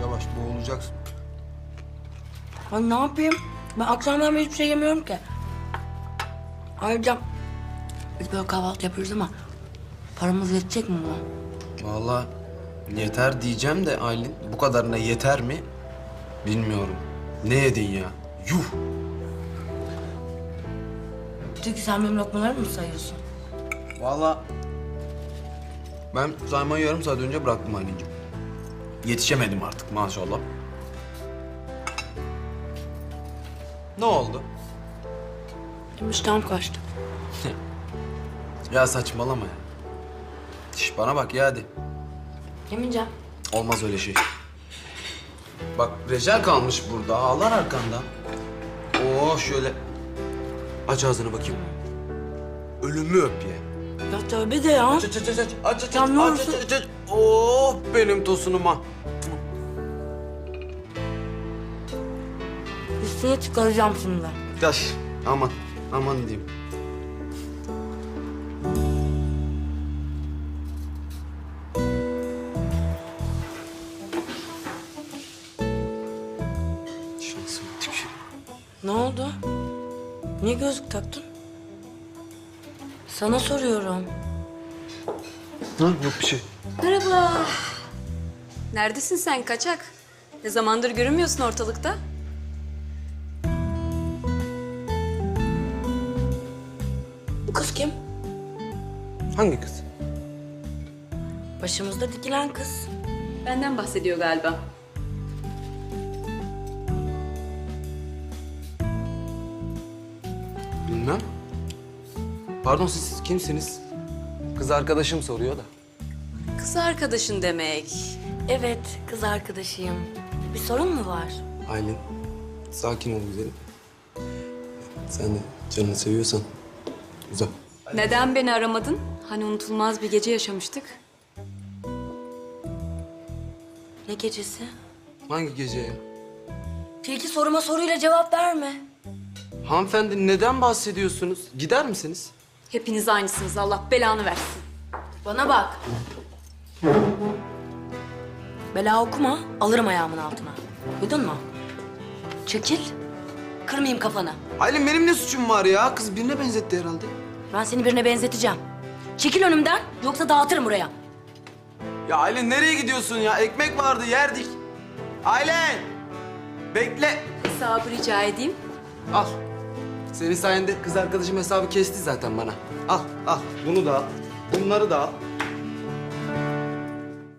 yavaş boğulacaksın. Ben ne yapayım? Ben akşamdan beri hiçbir şey yemiyorum ki. Ayrıca biz böyle kahvaltı yapıyoruz ama paramız yetecek mi buna? Vallahi yeter diyeceğim de Aylin bu kadarına yeter mi bilmiyorum. Ne yedin ya? Yuh! Çünkü sen benim lokmalarımı mı sayıyorsun? Vallahi ben saymayı yarım saat önce bıraktım Aylin'cim. Yetişemedim artık maşallah. Ne oldu? İştahım kaçtı. Ya saçmalama ya. Şş, bana bak ya hadi. Yemeyeceğim. Olmaz öyle şey. Bak Recel kalmış burada. Ağlar arkandan. Oo şöyle. Aç ağzını bakayım. Ölümü öp ye. Ya tövbe de ya. Aç aç aç aç aç aç aç Ya ne aç olursun- aç aç aç. Oh benim tosunuma. Üstüne çıkaracağım şimdi. Yaş aman aman diyeyim. Şansıma. Ne oldu? Niye gözlük taktın? Sana soruyorum. Ha, yok bir şey. Merhaba. Neredesin sen kaçak? Ne zamandır görünmüyorsun ortalıkta? Bu kız kim? Hangi kız? Başımızda dikilen kız. Benden bahsediyor galiba. Bilmem. Pardon siz kimsiniz? Kız arkadaşım soruyor da. Kız arkadaşın demek. Evet, kız arkadaşıyım. Bir sorun mu var? Aylin, sakin ol güzelim. Sen de canını seviyorsan uzak. Neden beni aramadın? Hani unutulmaz bir gece yaşamıştık. Ne gecesi? Hangi gece ya? Tilki soruma soruyla cevap verme. Hanımefendi neden bahsediyorsunuz? Gider misiniz? Hepiniz aynısınız. Allah belanı versin. Bana bak. Bela okuma, alırım ayağımın altına. Duydun mu? Çekil, kırmayayım kafanı. Aylin benim ne suçum var ya? Kız birine benzetti herhalde. Ben seni birine benzeteceğim. Çekil önümden, yoksa dağıtırım buraya. Ya Aylin nereye gidiyorsun ya? Ekmek vardı yerdik. Aylin! Bekle. Hesabı rica edeyim. Al. Senin sayende kız arkadaşım hesabı kesti zaten bana. Al, al. Bunu da al. Bunları da al.